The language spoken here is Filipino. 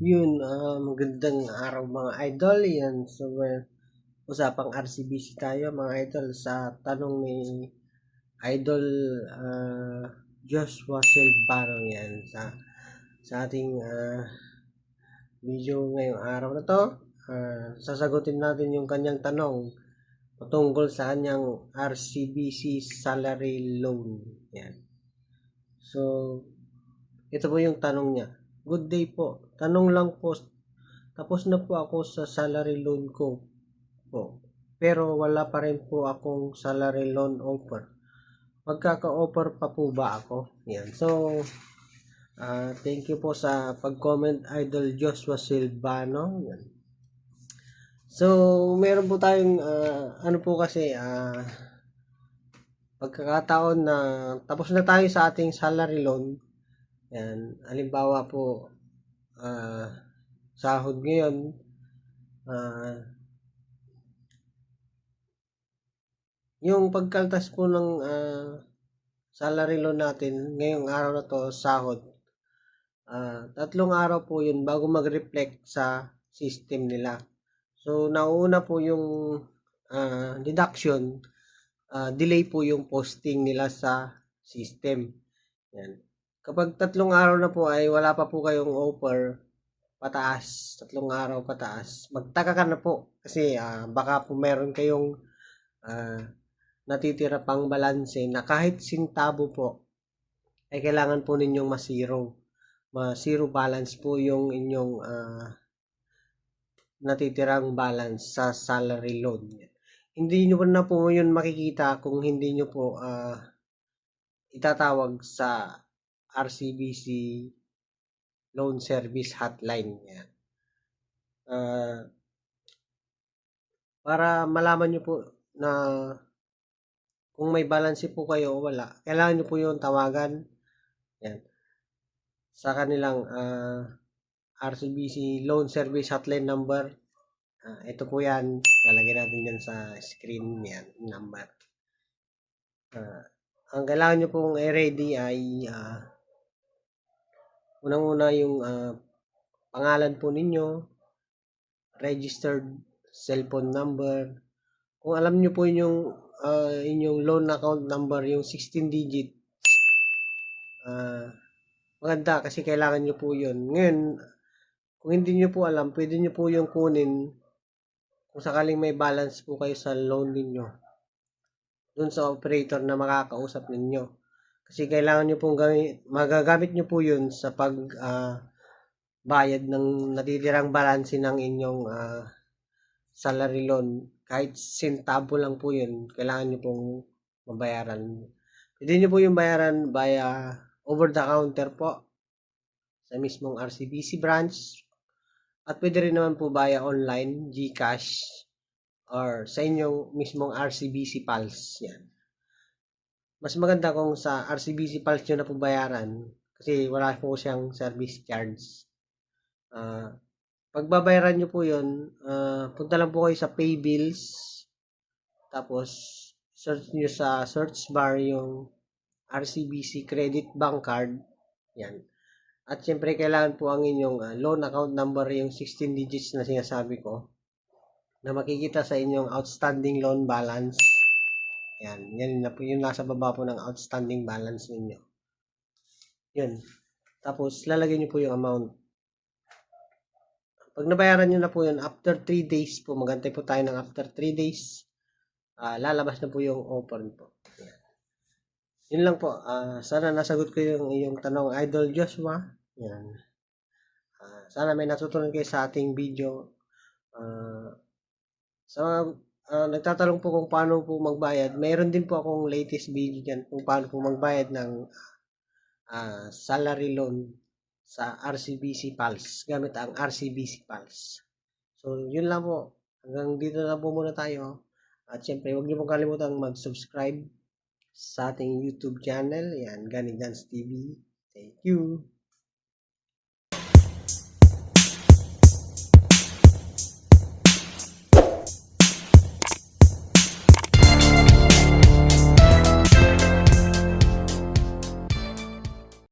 Yun, ah, magandang araw mga idol. Yan, so may usapang RCBC tayo mga idol sa tanong ni Idol ah, Joshua Silvano yan sa sa ating ah, video ngayong araw na to. Ah, sasagutin natin yung kanyang tanong patungkol sa kanyang RCBC salary loan. Yan. So, ito po yung tanong niya. Good day po. Tanong lang po. Tapos na po ako sa salary loan ko po. Pero wala pa rin po akong salary loan offer. Magkaka-offer pa po ba ako? Yan. So, ah, thank you po sa pag-comment Idol Joshua Silvano. Yan. So, meron po tayong ah, ano po kasi ah pagkakataon na tapos na tayo sa ating salary loan. Yan, halimbawa po ah sahod ngayon ah yung pagkaltas po ng ah, salary loan natin ngayong araw na to sahod ah tatlong araw po yun bago mag-reflect sa system nila. So, nauna po yung ah, deduction, ah, delay po yung posting nila sa system. Yan. Kapag tatlong araw na po ay wala pa po kayong offer, pataas, tatlong araw pataas, magtaka ka na po kasi ah, baka po meron kayong ah, natitira pang balanse na kahit sintabo po ay kailangan po ninyong ma-zero. Ma-zero balance po yung inyong ah, natitirang balance sa salary loan. Hindi nyo na po yun makikita kung hindi nyo po ah, itatawag sa RCBC Loan Service Hotline. Yan. Ah, para malaman nyo po na kung may balance po kayo o wala, kailangan nyo po yung tawagan. Yan. Sa kanilang ah, RCBC Loan Service Hotline number. Ah, ito po yan. Lalagay natin yan sa screen yan. Number. Ah, ang kailangan nyo pong i-ready ay ah, unang-una yung ah, pangalan po ninyo, registered cellphone number. Kung alam nyo po yung ah, inyong loan account number, yung 16 digit, ah, maganda kasi kailangan nyo po yun. Ngayon, kung hindi nyo po alam, pwede nyo po yung kunin kung sakaling may balance po kayo sa loan ninyo dun sa operator na makakausap ninyo. Kasi kailangan nyo pong gamit, magagamit nyo po yun sa pag ah, bayad ng natitirang balanse ng inyong ah, salary loan. Kahit sentabo lang po yun, kailangan nyo pong mabayaran. Pwede nyo po yung bayaran via over the counter po sa mismong RCBC branch at pwede rin naman po via online, GCash, or sa inyong mismong RCBC Pulse. Yan. Mas maganda kung sa RCBC Pulse nyo na po bayaran kasi wala po siyang service charge. Ah, pagbabayaran nyo po yun, ah, punta lang po kayo sa pay bills, tapos search nyo sa search bar yung RCBC Credit Bank Card. Yan. At syempre, kailangan po ang inyong ah, loan account number, yung 16 digits na sinasabi ko, na makikita sa inyong outstanding loan balance. Yan, yan na po yung nasa baba po ng outstanding balance ninyo. Yun. Tapos, lalagay nyo po yung amount. Pag nabayaran nyo na po yun, after 3 days po, magantay po tayo ng after 3 days, ah, lalabas na po yung offer po. Yan. Yun lang po. ah, sana nasagot ko yung iyong tanong, Idol Joshua. Yan. Ah, sana may natutunan kayo sa ating video. Ah, sa mga ah, nagtatanong po kung paano po magbayad, mayroon din po akong latest video dyan kung paano po magbayad ng ah, salary loan sa RCBC Pulse gamit ang RCBC Pulse. So, yun lang po. Hanggang dito na po muna tayo. At syempre, huwag niyo pong kalimutan mag-subscribe sa ating YouTube channel. Yan, Ganigans TV. Thank you.